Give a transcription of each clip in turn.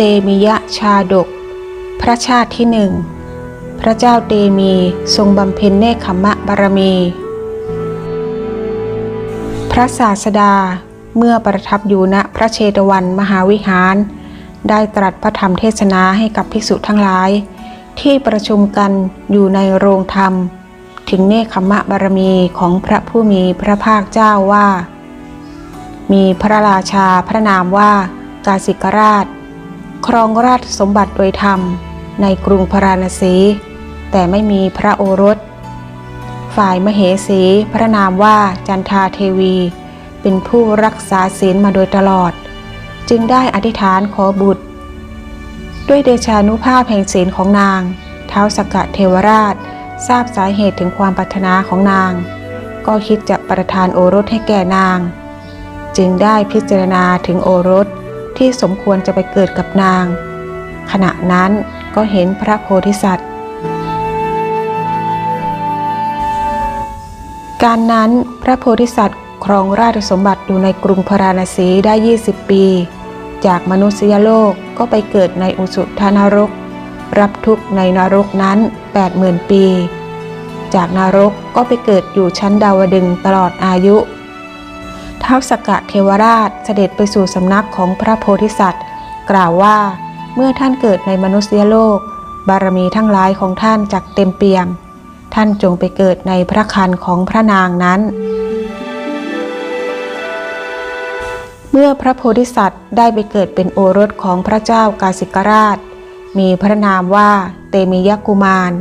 เตมิยะชาดก พระชาติที่หนึ่ง พระเจ้าเตมีทรงบำเพ็ญเนคขมะบารมี พระศาสดาเมื่อประทับอยู่ณพระเชตวันมหาวิหาร ได้ตรัสพระธรรมเทศนาให้กับภิกษุทั้งหลาย ที่ประชุมกันอยู่ในโรงธรรม ถึงเนคขมะบารมีของพระผู้มีพระภาคเจ้าว่า มีพระราชาพระนามว่ากาสิกราช ครองราชสมบัติโดยธรรมในกรุงพาราณสี แต่ไม่มีพระโอรส ฝ่ายมเหสีพระนามว่าจันทาเทวี เป็นผู้รักษาศีลมาโดยตลอด จึงได้อธิษฐานขอบุตร ด้วยเดชานุภาพแห่งศีลของนาง เท้าวสกกะเทวราช ทราบสาเหตุถึงความปรารถนาของนาง ก็คิดจะประทานโอรสให้แก่นาง จึงได้พิจารณาถึงโอรส ที่สมควรจะไปเกิดกับนาง ขณะนั้นก็เห็นพระโพธิสัตว์ การนั้นพระโพธิสัตว์ครองราชสมบัติอยู่ในกรุงพาราณสีได้ 20 ปี จากมนุษยโลกก็ไปเกิดในอุสุทานรก รับทุกข์ในนรกนั้น 80,000 ปี จากนรกก็ไปเกิดอยู่ชั้นดาวดึงตลอดอายุ ท้าวสกกะเทวราชเสด็จไปสู่สำนักของพระโพธิสัตว์ กล่าวว่าเมื่อท่านเกิดในมนุษยโลก บารมีทั้งหลายของท่านจักเต็มเปี่ยม ท่านจงไปเกิดในพระคันของพระนางนั้น เมื่อพระโพธิสัตว์ได้ไปเกิดเป็นโอรสของพระเจ้ากาสิกราช มีพระนามว่าเตมิยกุมาร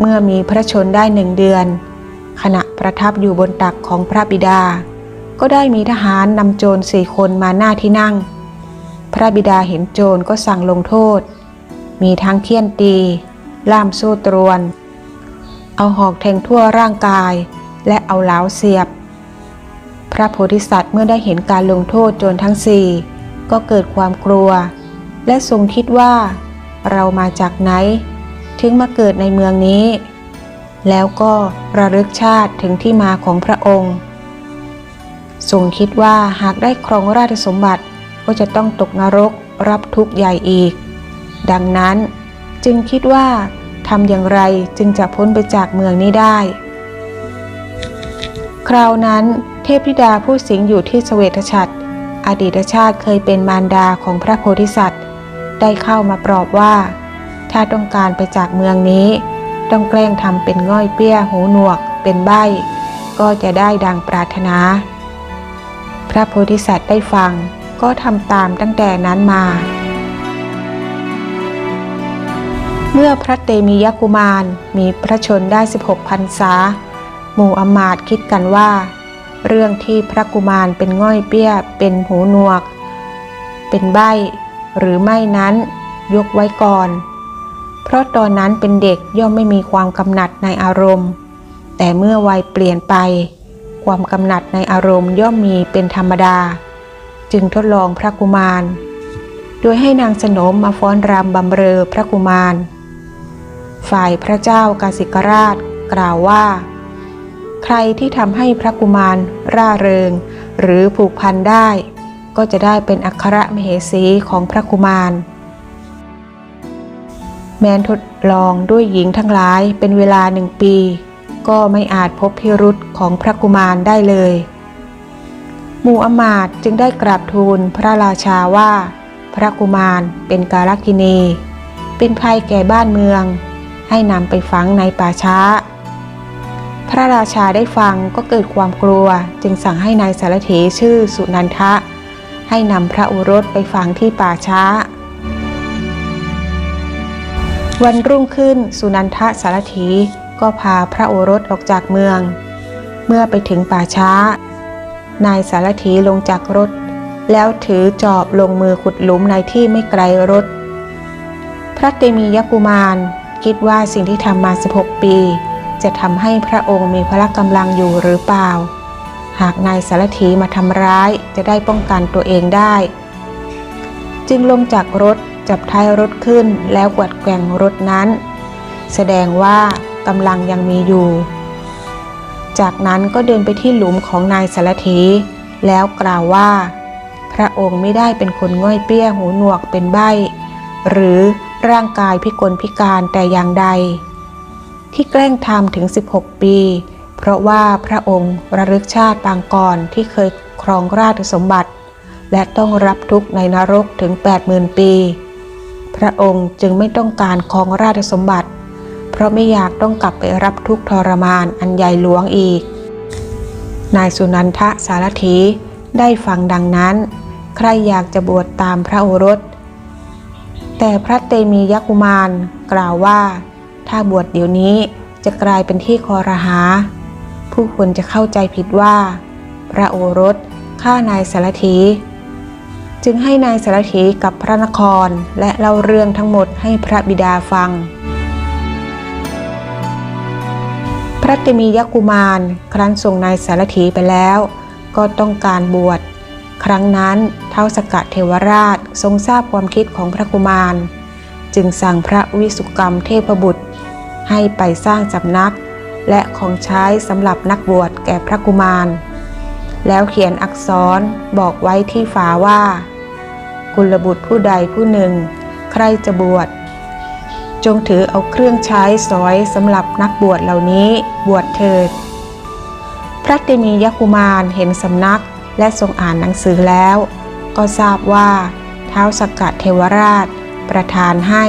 เมื่อมีพระชนได้หนึ่งเดือน ขณะประทับอยู่บนตักของพระบิดา ก็ได้มีทหารนำโจรสี่คนมาหน้าที่นั่ง พระบิดาเห็นโจรก็สั่งลงโทษ มีทั้งเคี่ยนตี ล่ามโซ่ตรวน เอาหอกแทงทั่วร่างกาย และเอาเหลาเสียบ พระโพธิสัตว์เมื่อได้เห็นการลงโทษโจรทั้งสี่ก็เกิดความกลัว และทรงคิดว่า เรามาจากไหน ถึงมาเกิดในเมืองนี้ แล้วก็ระลึกชาติถึงที่มาของพระองค์ ทรงคิดว่าหากได้ครองราชสมบัติก็จะต้องตกนรกรับทุกข์ใหญ่อีก ดังนั้นจึงคิดว่าทำอย่างไรจึงจะพ้นไปจากเมืองนี้ได้ คราวนั้นเทพธิดาผู้สิงอยู่ที่สเวตฉัตรอดีตชาติเคยเป็นมารดาของพระโพธิสัตว์ ได้เข้ามาปลอบว่า ถ้าต้องการไปจากเมืองนี้ ต้องแกล้งทำเป็นง่อยเปี้ยหูหนวกเป็นใบก็จะได้ดังปรารถนา ระโพธิสัตว์ได้ฟัง ก็ทำตามตั้งแต่นั้นมา เมื่อพระเตมียกุมารมีพระชนได้ 16พรรษา หมู่อมาตคิดกันว่า เรื่องที่พระกุมารเป็นง่อยเปี้ย เป็นหูหนวก เป็นใบหรือไม่นั้นยกไว้ก่อน เพราะตอนนั้นเป็นเด็กย่อมไม่มีความกำหนัดในอารมณ์ แต่เมื่อวัยเปลี่ยนไป ความกำหนัดในอารมณ์ย่อมมีเป็นธรรมดา จึงทดลองพระกุมาร โดยให้นางสนมมาฟ้อนรำบำเรอพระกุมาร ฝ่ายพระเจ้ากาสิกราชกล่าวว่า ใครที่ทำให้พระกุมารร่าเริง หรือผูกพันได้ ก็จะได้เป็นอัครมเหสีของพระกุมาร แมนทดลองด้วยหญิงทั้งหลายเป็นเวลาหนึ่งปี ก็ไม่อาจพบพิรุษของพระกุมารได้เลย หมู่อมาตจึงได้กราบทูลพระราชาว่า พระกุมารเป็นกาลกินี เป็นภัยแก่บ้านเมือง ให้นำไปฝังในป่าช้า พระราชาได้ฟังก็เกิดความกลัวจึงสั่งให้นายสารถีชื่อสุนันทะ ให้นำพระโอรสไปฝังที่ป่าช้าวันรุ่งขึ้นสุนันทะสารถี ก็พาพระโอรสออกจากเมือง เมื่อไปถึงป่าช้า นายสารถีลงจากรถ แล้วถือจอบลงมือขุดหลุมในที่ไม่ไกลรถ พระเตมียกุมารคิดว่าสิ่งที่ทำมา 16 ปี จะทำให้พระองค์มีพละกำลังอยู่หรือเปล่า หากนายสารถีมาทำร้ายจะได้ป้องกันตัวเองได้ จึงลงจากรถจับท้ายรถขึ้นแล้วกวดแกว่งรถนั้น แสดงว่า กำลังยังมีอยู่ จากนั้นก็เดินไปที่หลุมของนายสารถีแล้วกล่าวว่า พระองค์ไม่ได้เป็นคนง่อยเปี้ยหูหนวกเป็นใบหรือร่างกายพิกลพิการแต่อย่างใด ที่แกล้งทำถึง 16 ปี เพราะว่าพระองค์ระลึกชาติปางก่อนที่เคยครองราชสมบัติ และต้องรับทุกข์ในนรกถึง 80,000 ปี พระองค์จึงไม่ต้องการครองราชสมบัติ เพราะไม่อยากต้องกลับไปรับทุกข์ทรมานอันใหญ่หลวงอีก นายสุนันทะสารถีได้ฟังดังนั้น ใครอยากจะบวชตามพระโอรส แต่พระเตมียกุมารกล่าวว่า ถ้าบวชเดี๋ยวนี้จะกลายเป็นที่คอรหา ผู้คนจะเข้าใจผิดว่า พระโอรสฆ่านายสารถีจึงให้นายสารถีกับพระนครและเล่าเรื่องทั้งหมดให้พระบิดาฟัง ระเตมียกุมารครั้นส่งนายสารถีไปแล้ว ก็ต้องการบวช ครั้งนั้นเท้าสกัดเทวราชทรงทราบความคิดของพระกุมาร จึงสั่งพระวิสุกรรมเทพบุตร ให้ไปสร้างสำนัก และของใช้สำหรับนักบวชแก่พระกุมาร แล้วเขียนอักษรบอกไว้ที่ฝาว่า กุลบุตรผู้ใดผู้หนึ่ง ใครจะบวช จงถือเอาเครื่องใช้สอยสำหรับนักบวชเหล่านี้บวชเถิด พระเตมียกุมารเห็นสำนักและทรงอ่านหนังสือแล้ว ก็ทราบว่าเท้าสกกัดเทวราชประทานให้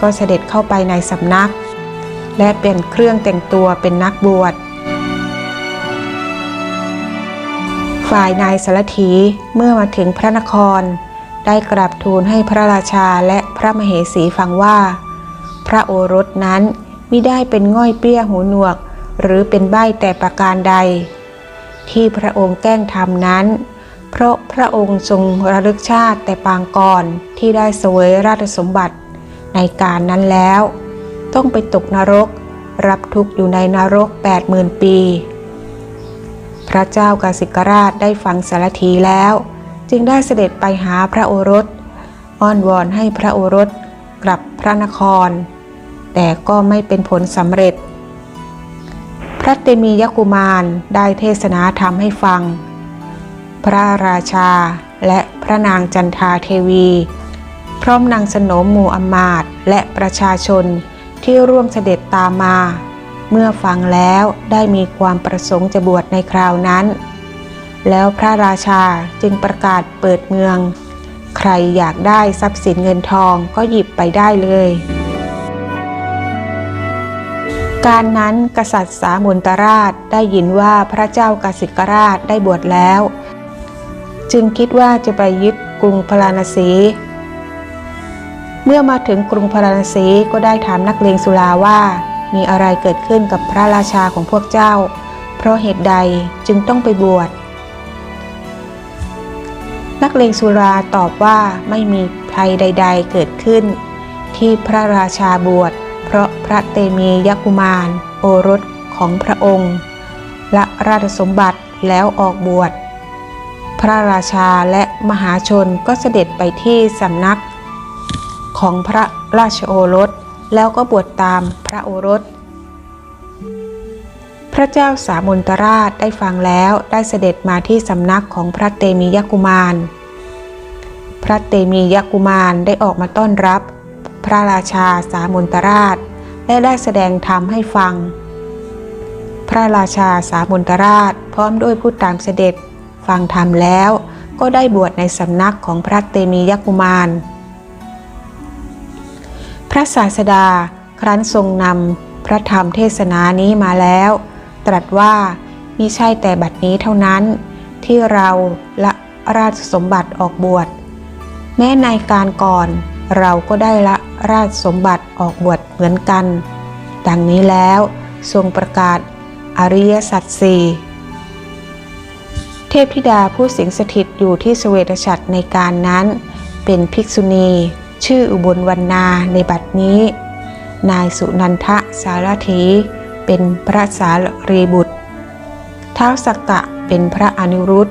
ก็เสด็จเข้าไปในสำนัก และเปลี่ยนเครื่องแต่งตัวเป็นนักบวช ฝ่ายนายสารถีเมื่อมาถึงพระนคร ได้กราบทูลให้พระราชาและพระมเหสีฟังว่า ระโอรสนั้นมิได้เป็นง่อยเปี้ยหูหนวก หรือเป็นใบ้แต่ประการใด ที่พระองค์แกล้งทำนั้น เพราะพระองค์ทรงระลึกชาติแต่ปางก่อนที่ได้เสวยราชสมบัติในการนั้นแล้ว ต้องไปตกนรก รับทุกข์อยู่ในนรก 80,000 ปี พระเจ้ากาสิกราชได้ฟังสารถีแล้ว จึงได้เสด็จไปหาพระโอรส อ้อนวอนให้พระโอรสกลับพระนคร แต่ก็ไม่เป็นผลสำเร็จ พระเตมียกุมารได้เทศนาธรรมให้ฟัง พระราชาและพระนางจันทาเทวี พร้อมนางสนมหมู่อมาตและประชาชนที่ร่วมเสด็จตามมา เมื่อฟังแล้วได้มีความประสงค์จะบวชในคราวนั้น แล้วพระราชาจึงประกาศเปิดเมือง ใครอยากได้ทรัพย์สินเงินทองก็หยิบไปได้เลย การนั้นกษัตริย์สามุนตราชได้ยินว่าพระเจ้ากสิกราชได้บวชแล้ว จึงคิดว่าจะไปยึดกรุงพาราณสี เมื่อมาถึงกรุงพาราณสีก็ได้ถามนักเลงสุราว่า มีอะไรเกิดขึ้นกับพระราชาของพวกเจ้า เพราะเหตุใดจึงต้องไปบวชนักเลงสุราตอบว่าไม่มีภัยใด ๆ เกิดขึ้น ที่พระราชาบวช เพราะพระเตมียกุมาร โอรสของพระองค์และราชสมบัติแล้วออกบวช พระราชาและมหาชนก็เสด็จไปที่สำนัก ของพระราชโอรสแล้วก็บวชตามพระโอรส พระเจ้าสามุนตราชได้ฟังแล้วได้เสด็จมาที่สำนักของพระเตมียกุมาร พระเตมียกุมารได้ออกมาต้อนรับ พระราชาสามุนตราช และได้แสดงธรรมให้ฟัง พระราชาสามุนตราชพร้อมด้วยผู้ตามเสด็จ ฟังธรรมแล้วก็ได้บวชในสำนักของพระเตมียกุมาร พระศาสดาครั้นทรงนำพระธรรมเทศนานี้มาแล้ว ตรัสว่ามิใช่แต่บัดนี้เท่านั้นที่เราละราชสมบัติออกบวช แม้ในการก่อน เราก็ได้ละราชสมบัติออกบวชเหมือนกัน ดังนี้แล้วทรงประกาศอริยสัจสี่เทพธิดาผู้สิงสถิตอยู่ที่สเวตฉัตรในการนั้น เป็นภิกษุณี ชื่ออุบลวรรณาในบัดนี้ นายสุนันทะสารถีเป็นพระสารีบุตร ท้าวสักกะเป็นพระอนุรุต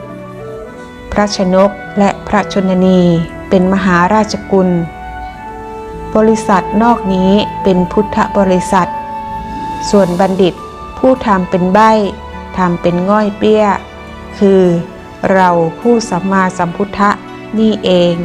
พระชนกและพระชนนี เป็นมหาราชกุล บริษัทนอกนี้เป็นพุทธบริษัท ส่วนบัณฑิตผู้ทำเป็นใบ้ทำเป็นง่อยเปี้ย คือ เราผู้สัมมาสัมพุทธะนี่เอง